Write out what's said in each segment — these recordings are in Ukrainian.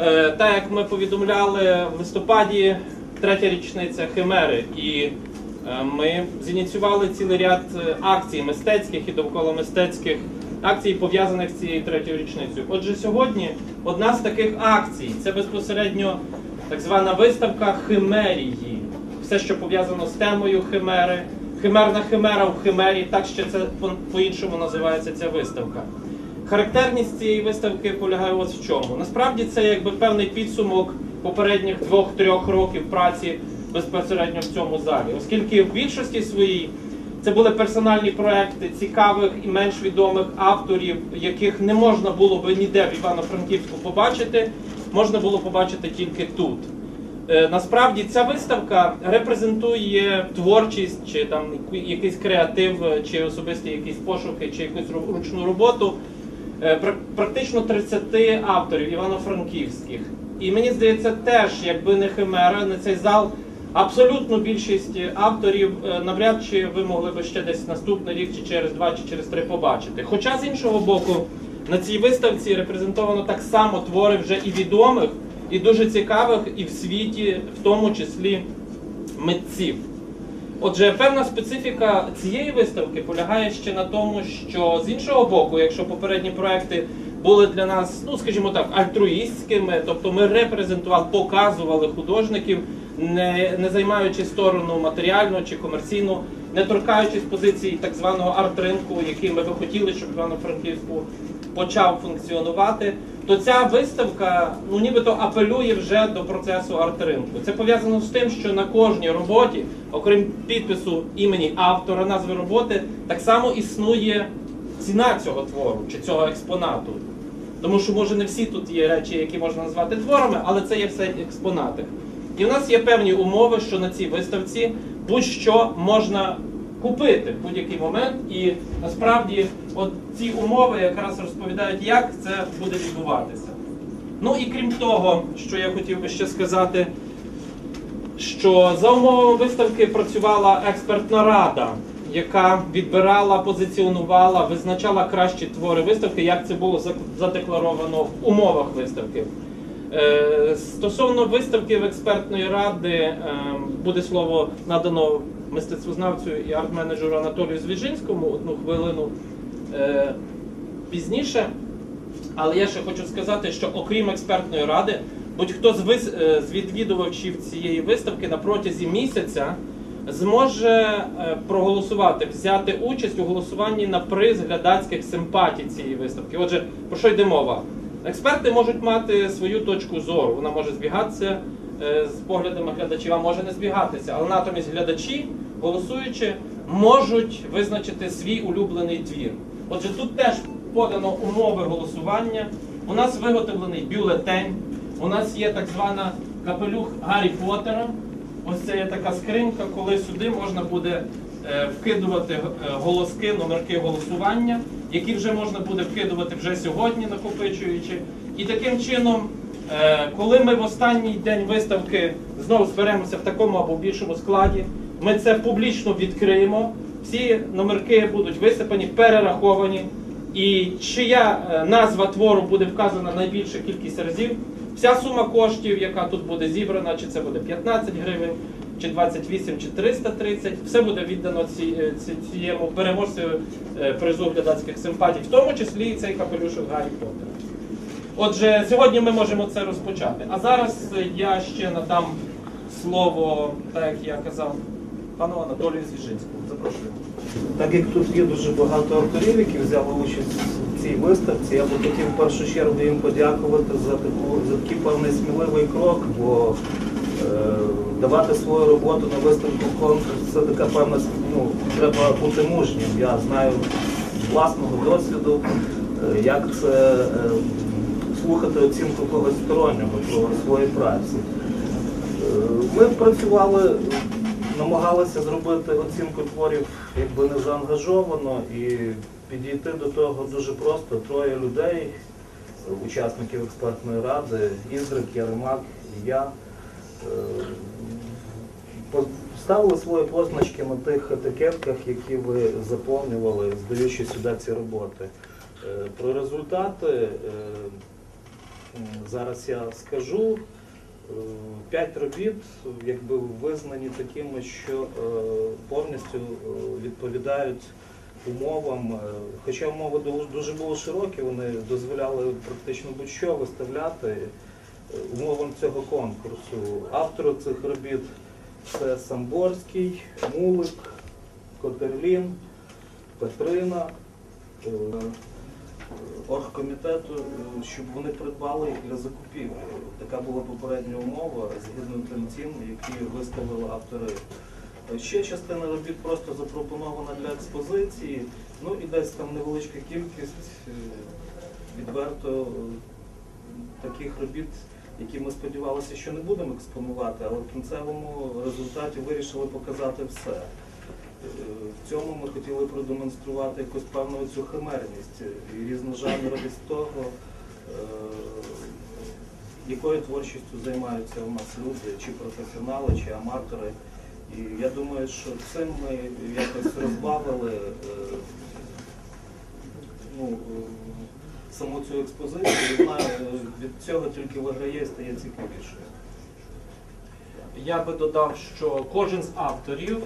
Е, Так як ми повідомляли в листопаді, третя річниця Химери, і е, ми зініціювали цілий ряд е, акцій мистецьких і довкола мистецьких акцій, пов'язаних з цією третьою річницею. Отже, сьогодні одна з таких акцій це безпосередньо так звана виставка Химерії. Все, що пов'язано з темою Химери, Химерна химера в Химері, так ще це по-іншому називається ця виставка. Характерність цієї виставки полягає ось в чому. Насправді це якби певний підсумок попередніх двох-трьох років праці безпосередньо в цьому залі, оскільки в більшості своїй це були персональні проекти цікавих і менш відомих авторів, яких не можна було би ніде в Івано-Франківську побачити, можна було побачити тільки тут. Е, Насправді ця виставка репрезентує творчість, чи там якийсь креатив, чи особисті якісь пошуки, чи якусь ручну роботу практично 30 авторів івано-франківських. І мені здається, теж, якби не химера, не цей зал, абсолютну більшість авторів е, навряд чи ви могли би ще десь наступний рік, чи через два, чи через три побачити. Хоча з іншого боку, на цій виставці репрезентовано так само твори вже і відомих, і дуже цікавих, і в світі, в тому числі митців. Отже, певна специфіка цієї виставки полягає ще на тому, що з іншого боку, якщо попередні проекти були для нас, ну скажімо так, альтруїстськими, тобто ми репрезентували, показували художників, не, не займаючи сторону матеріальну чи комерційну, не торкаючись позиції так званого арт-ринку, який ми би хотіли, щоб Івано-Франківську почав функціонувати, то ця виставка ну нібито апелює вже до процесу арт-ринку. Це пов'язано з тим, що на кожній роботі, окрім підпису імені автора назви роботи, так само існує ціна цього твору чи цього експонату. Тому що може не всі тут є речі, які можна назвати творами, але це є все експонати. І в нас є певні умови, що на цій виставці будь-що можна купити в будь-який момент. І насправді, от ці умови якраз розповідають, як це буде відбуватися. Ну і крім того, що я хотів би ще сказати, що за умовами виставки працювала експертна рада, яка відбирала, позиціонувала, визначала кращі твори виставки, як це було задекларовано в умовах виставки. Е, Стосовно виставки в експертної ради е, буде слово надано мистецтвознавцю і арт-менеджеру Анатолію Звіжинському одну хвилину е, пізніше. Але я ще хочу сказати, що окрім експертної ради, будь-хто з, е, відвідувачів цієї виставки на протязі місяця зможе е, проголосувати, взяти участь у голосуванні на приз глядацьких симпатій цієї виставки. Отже, про що йде мова? Експерти можуть мати свою точку зору, вона може збігатися е, з поглядами глядачів, а може не збігатися. Але натомість глядачі, голосуючи, можуть визначити свій улюблений твір. Отже, тут теж подано умови голосування. У нас виготовлений бюлетень, у нас є так звана капелюх Гаррі Поттера. Ось це є така скринька, коли сюди можна буде е, вкидувати е, голоски, номерки голосування, які вже можна буде вкидувати вже сьогодні, накопичуючи. І таким чином, е, коли ми в останній день виставки знову зберемося в такому або більшому складі, ми це публічно відкриємо. Всі номерки будуть висипані, перераховані. І чия е, назва твору буде вказана найбільша кількість разів, вся сума коштів, яка тут буде зібрана, чи це буде 15 гривень, чи 28, чи 330, все буде віддано ці, е, цієму переможцю е, призу глядацьких симпатій, в тому числі і цей капелюшок Гаррі Поттера. Отже, сьогодні ми можемо це розпочати. А зараз я ще надам слово, так як я казав, пану Анатолію Звіжинському. Запрошую. Так як тут є дуже багато авторів, які взяли участь в цій виставці, я би хотів в першу чергу їм подякувати за таку за такий певний сміливий крок, бо е, давати свою роботу на виставку конкурс це така певна ну, треба бути мужнім. Я знаю з власного досвіду, е, як це е, слухати оцінку когось стороннього про свої праці. Е, Ми працювали, намагалися зробити оцінку творів якби не заангажовано і підійти до того дуже просто. Троє людей, учасників експертної ради, Іздрик, Яремак і я. е, Ставили свої позначки на тих етикетках, які ви заповнювали, здаючи сюди ці роботи. Е, Про результати е, зараз я скажу. Е, П'ять робіт якби визнані такими, що е, повністю е, відповідають умовам. Хоча умови дуже були широкі, вони дозволяли практично будь-що виставляти умовам цього конкурсу. Автори цих робіт це Самборський, Мулик, Котерлін, Петрина. Оргкомітету, е, щоб вони придбали їх для закупівлі. Така була попередня умова згідно тим цін, які виставили автори. Е, Ще частина робіт просто запропонована для експозиції, ну і десь там невеличка кількість е, відверто таких робіт, які ми сподівалися, що не будемо експонувати, але в кінцевому результаті вирішили показати все. Цьому ми хотіли продемонструвати якусь певну цю химерність і різножанровість того, е, якою творчістю займаються у нас люди, чи професіонали, чи аматори. І я думаю, що цим ми якось розбавили е, ну, саму цю експозицію. Вона е, від цього тільки виграє і стає цікавішою. Я би додав, що кожен з авторів,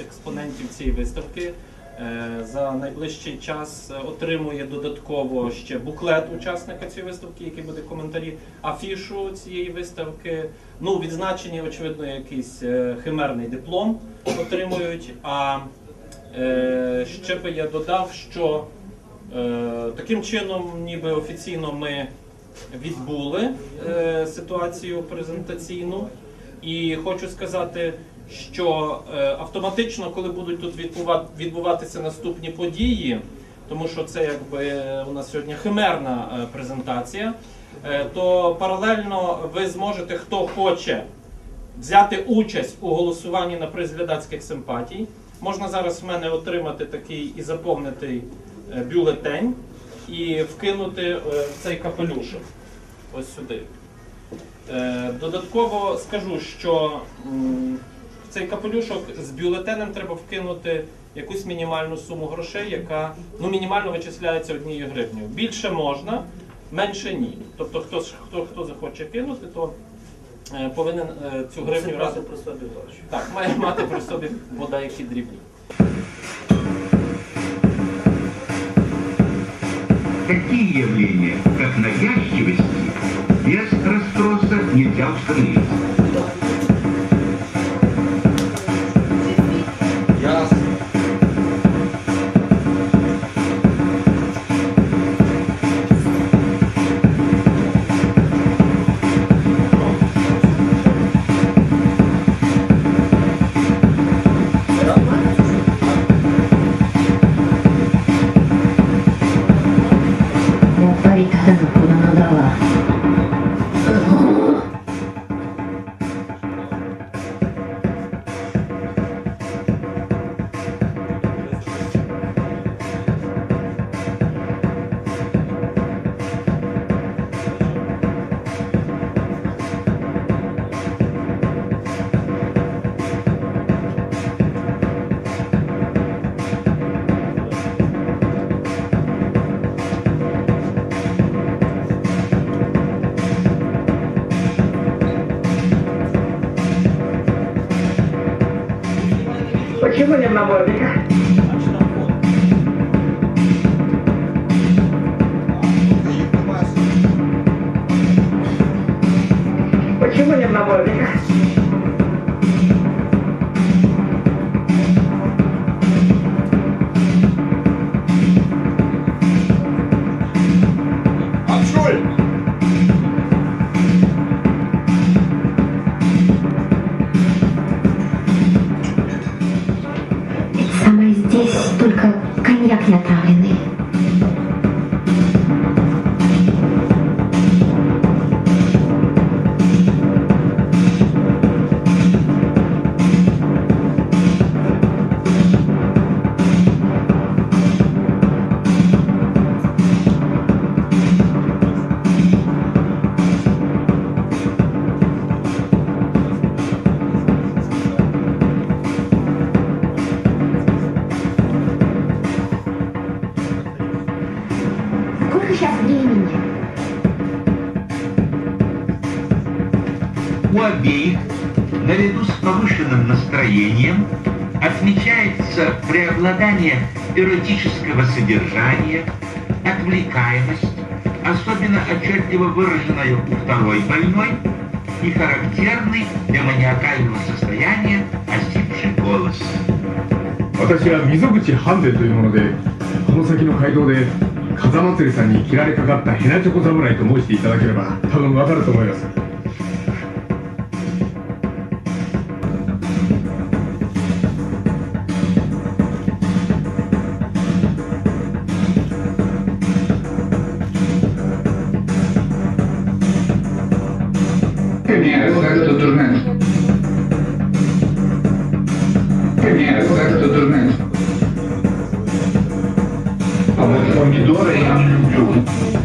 експонентів цієї виставки, е, за найближчий час е, отримує додатково ще буклет учасника цієї виставки, який буде коментарі, афішу цієї виставки. Ну, відзначені, очевидно, якийсь е, химерний диплом отримують. А ще би я додав, що таким чином, ніби офіційно ми відбули ситуацію презентаційну. І хочу сказати, що е, автоматично, коли будуть тут відбуватися наступні події, тому що це якби у нас сьогодні химерна е, презентація, е, то паралельно ви зможете, хто хоче взяти участь у голосуванні на приз глядацьких симпатій. Можна зараз в мене отримати такий і заповнити бюлетень і вкинути цей капелюшок. Ось сюди. Е, Додатково скажу, що в цей капелюшок з бюлетенем треба вкинути якусь мінімальну суму грошей, яка ну, мінімально вичисляється однією гривнею. Більше можна, менше ні. Тобто, хто, хто, хто захоче кинути, то е, повинен е, цю гривню разом при собі гроші. так, має мати при собі бодай які дрібні. Такие явления, как навязчивости, без 그是你대는이 미. Почему не в America in the преобладание эротического содержания, отвлекаемость, особенно отчетливо выраженная у второй больной, и характерный для маниакального состояния осипший голос. 私は溝口半善というものでこの先の街道で風祭さんに切られかかったヘナチョコ侍と申していただければ多分わかると思います。 Dorei.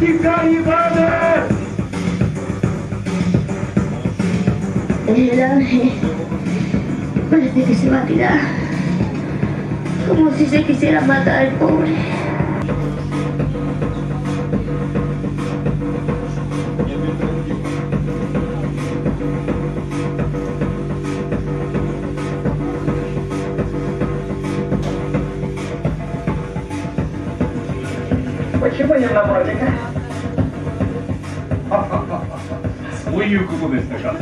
Тихо, Иваны! El ángel parece que se va a tirar. Como si se quisiera matar al pobre. Почему не на бровика? いうことでしたか？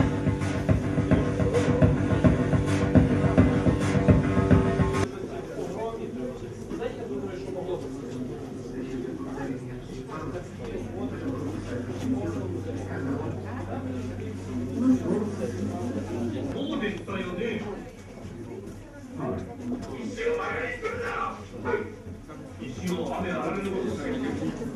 一応雨あられることできけ。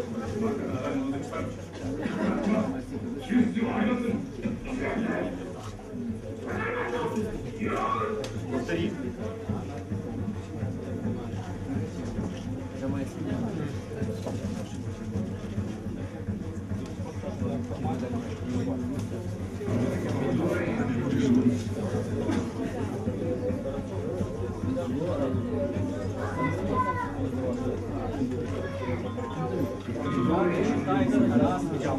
Я,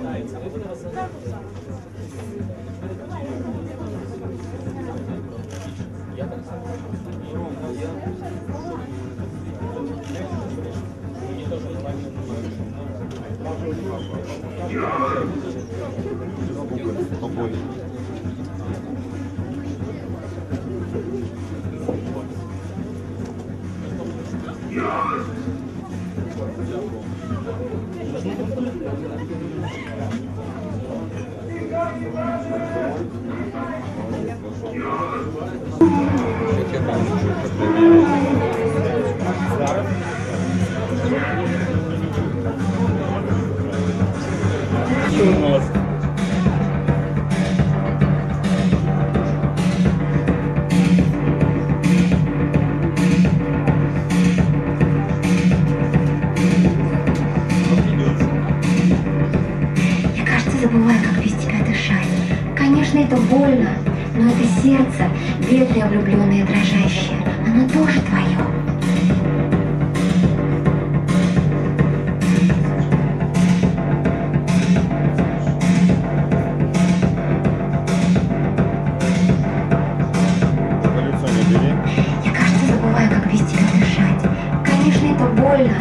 больно,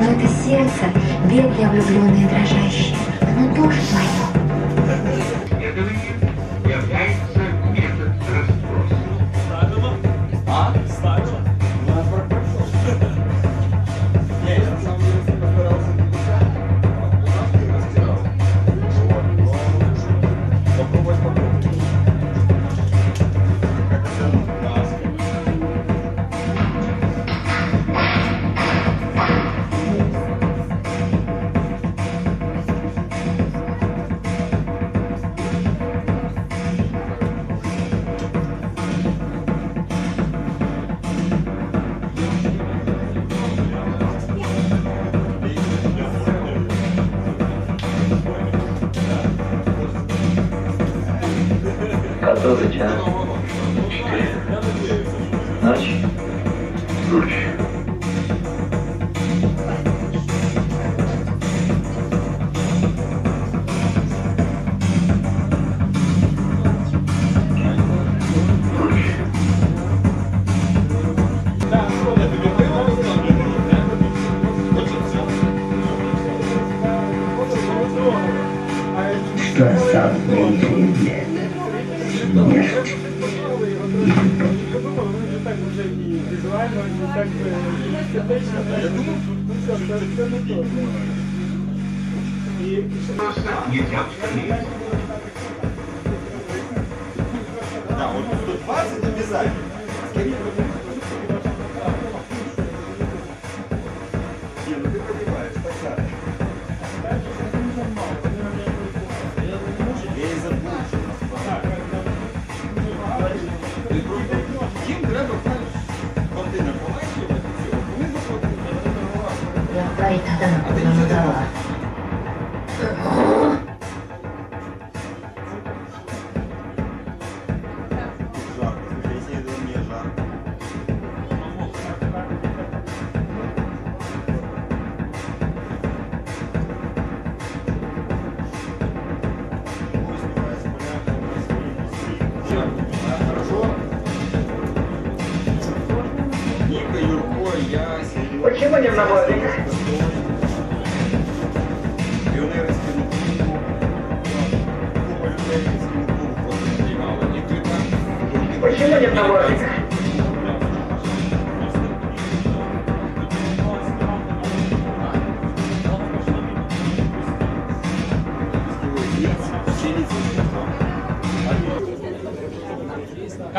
но это сердце, бедное, влюбленное, дрожащий. оно тоже твое. уже і візуально, і так естетично, так ну, це, це, не то. І Да, вот тут 20 обязательно. いただの子供だわ。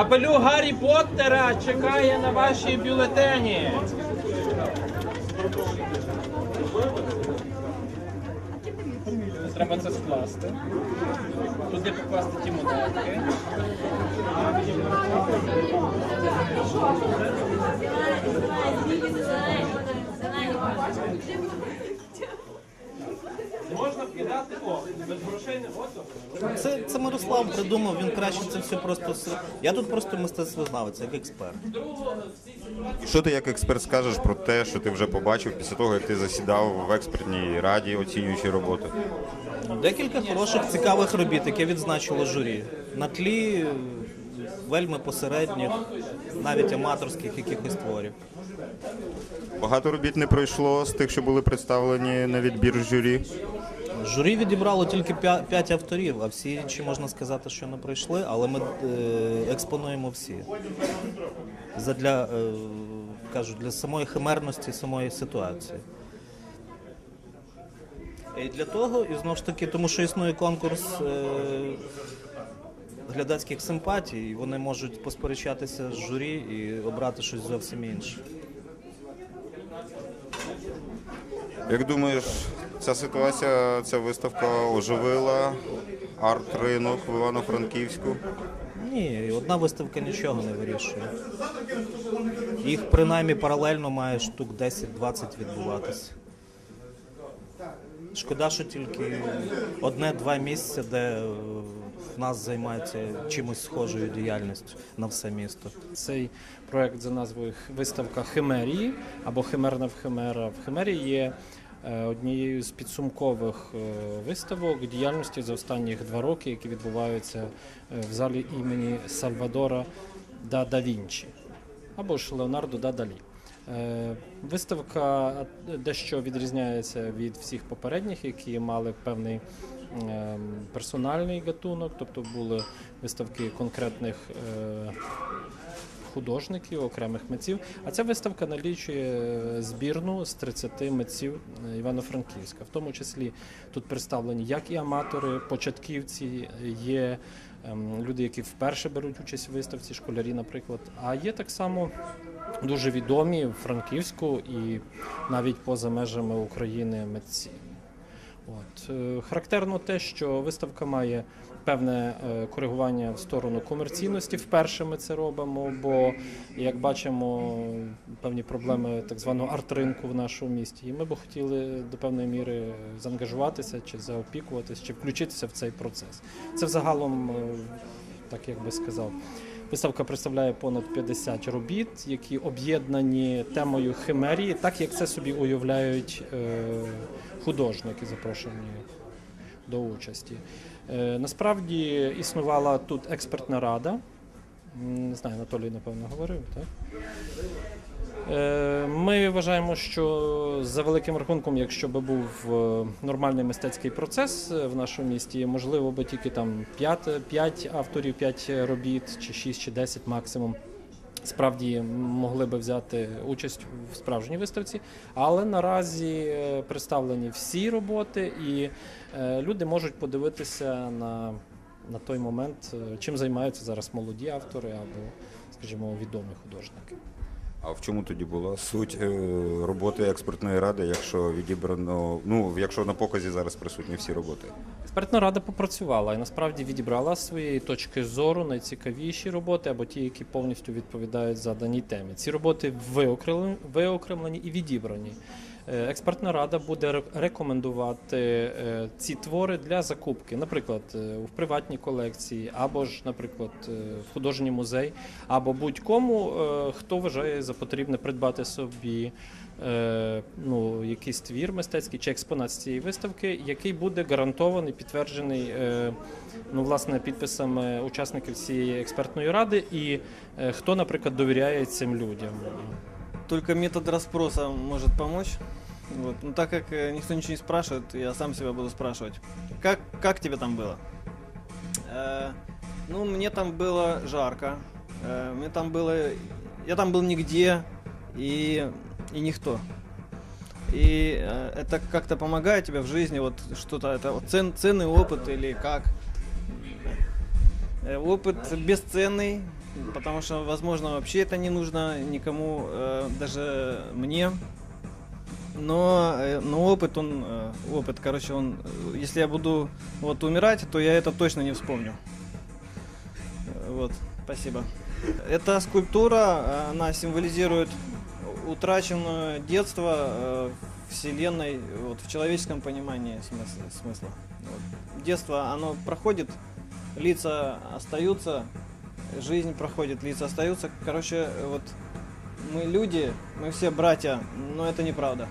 Капелюх Гаррі Поттера чекає на ваші бюлетені. Треба це скласти. Туди покласти ті монетки. Можна вкидати о, без грошей не готово. Це, це Мирослав придумав, він краще це все просто. с- Я тут просто мистецтвознавець, як експерт. Що ти як експерт скажеш про те, що ти вже побачив після того, як ти засідав в експертній раді, оцінюючи роботу? Декілька хороших цікавих робіт, яке відзначило журі. На тлі е, вельми посередніх, навіть аматорських якихось творів. Багато робіт не пройшло з тих, що були представлені на відбір журі. Журі відібрало тільки 5 авторів, а всі інші можна сказати, що не пройшли, але ми е, експонуємо всі. Задля, е, кажу, для самої химерності самої ситуації. І для того, і знову ж таки, тому що існує конкурс е, глядацьких симпатій, вони можуть посперечатися з журі і обрати щось зовсім інше. Як думаєш, ця ситуація, ця виставка оживила арт-ринок в Івано-Франківську? Ні, одна виставка нічого не вирішує. Їх принаймні паралельно має штук 10-20 відбуватися. Шкода, що тільки одне-два місця, де в нас займаються чимось схожою діяльністю на все місто. Цей проект за назвою Виставка Химерії або Химерна в Химера в Химері є однією з підсумкових е, виставок діяльності за останніх два роки, які відбуваються е, в залі імені Сальвадора да да Вінчі або ж Леонардо да Далі. Е, Виставка дещо відрізняється від всіх попередніх, які мали певний ем, персональний гатунок, тобто були виставки конкретних е, художників, окремих митців. А ця виставка налічує е, збірну з 30 митців е, Івано-Франківська. В тому числі тут представлені як і аматори, початківці, є ем, люди, які вперше беруть участь в виставці, школярі, наприклад. А є так само дуже відомі в Франківську і навіть поза межами України митці. От. е, Характерно те, що виставка має певне е, коригування в сторону комерційності. Вперше ми це робимо, бо, як бачимо, певні проблеми так званого арт-ринку в нашому місті. І ми б хотіли до певної міри заангажуватися чи заопікуватися, чи включитися в цей процес. Це взагалом е, так як би сказав. Виставка представляє понад 50 робіт, які об'єднані темою химерії, так як це собі уявляють е, художники, запрошені до участі. Е, насправді існувала тут експертна рада. Не знаю, Анатолій, напевно, говорив, так? Е, Ми вважаємо, що за великим рахунком, якщо би був е, нормальний мистецький процес в нашому місті, можливо би тільки там 5, 5 авторів, 5 робіт, чи 6, чи 10 максимум. Справді могли би взяти участь в справжній виставці, але наразі е, представлені всі роботи, і е, люди можуть подивитися на, на той момент, е, чим займаються зараз молоді автори або, скажімо, відомі художники. А в чому тоді була суть е, роботи експертної ради, якщо відібрано, ну якщо на показі зараз присутні всі роботи? Експертна рада попрацювала і насправді відібрала з своєї точки зору найцікавіші роботи або ті, які повністю відповідають заданій темі. Ці роботи виокремлені, виокремлені і відібрані. Е, Експертна рада буде рекомендувати е, ці твори для закупки, наприклад, е, в приватній колекції, або ж, наприклад, е, в художній музей, або будь-кому, е, хто вважає за потрібне придбати собі е, ну, якийсь твір мистецький чи експонат з цієї виставки, який буде гарантований, підтверджений е, ну, власне, підписами учасників цієї експертної ради, і е, хто, наприклад, довіряє цим людям. Только метод расспроса может помочь. Вот. Но так как э, никто ничего не спрашивает, я сам себя буду спрашивать. Как, как тебе там было? Э, ну, мне там было жарко. Э, мне там было... Я там был нигде и, и никто. И э, это как-то помогает тебе в жизни, вот что-то, это вот цен, ценный опыт или как? Э, Опыт бесценный, потому что, возможно, вообще это не нужно никому, э, даже мне. Но, э, но опыт, он, э, опыт, короче, он, э, если я буду вот умирать, то я это точно не вспомню. Вот, спасибо. Эта скульптура, она символизирует утраченное детство Вселенной вот, в человеческом понимании смысла. смысла. Вот. Детство, оно проходит, лица остаются, жизнь проходит, лица остаются. Короче, вот мы люди, мы все братья, но это неправда.